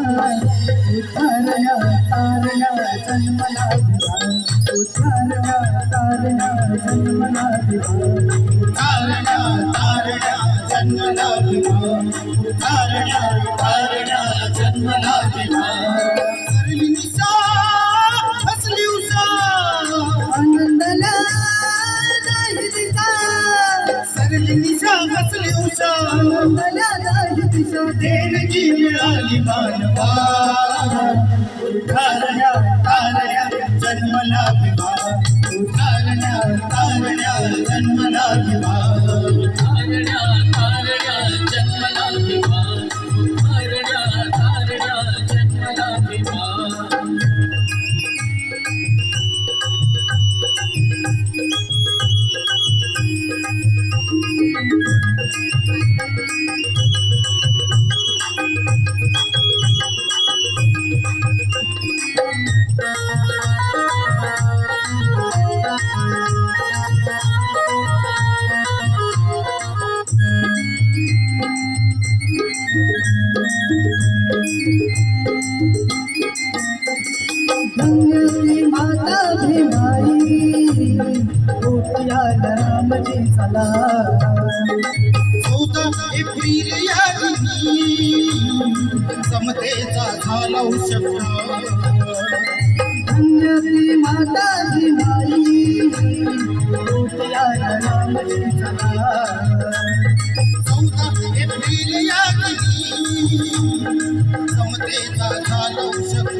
उतारया तारया जन्मला दिवा उतारया तारया जन्मला हसली उषा. आनंदला सरली निशा हसली उषा आनंदला नाही दिसा देणगी मिळाली मानवा तारण्या तारण्या जन्मला दिवा धन्यती माता भीमाई गोपिया रामजी चला चौदा एप्रिल या समतेचा झाला शब्द माता भीमाई गोपिया चला चौदा एप्रिल या समतेचा झाला शब्द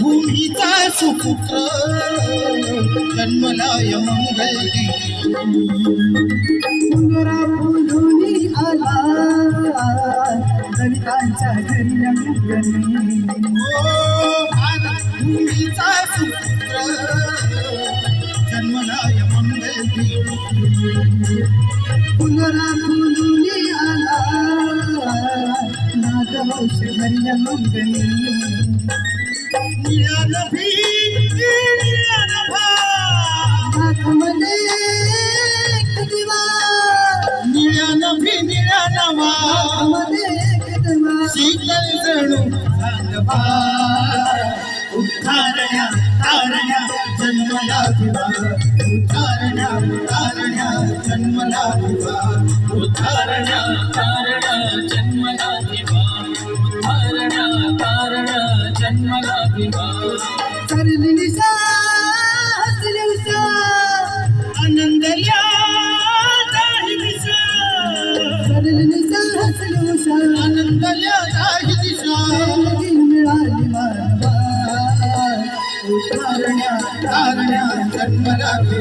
भूमीचा सुपुत्र जन्मलाय मंगल सुंदरा आला. दलितांच्या घरी अंगणी. भारत भूमीचा सुपुत्र जन्मलाय मंगल पुनरा फुलुनी आला नागवंश घरी अंगणी. चांदबा उद्धारण्या तारण्या जन्मला दिवा उद्धारण्या तारण्या जन्मला दिवा तारण्या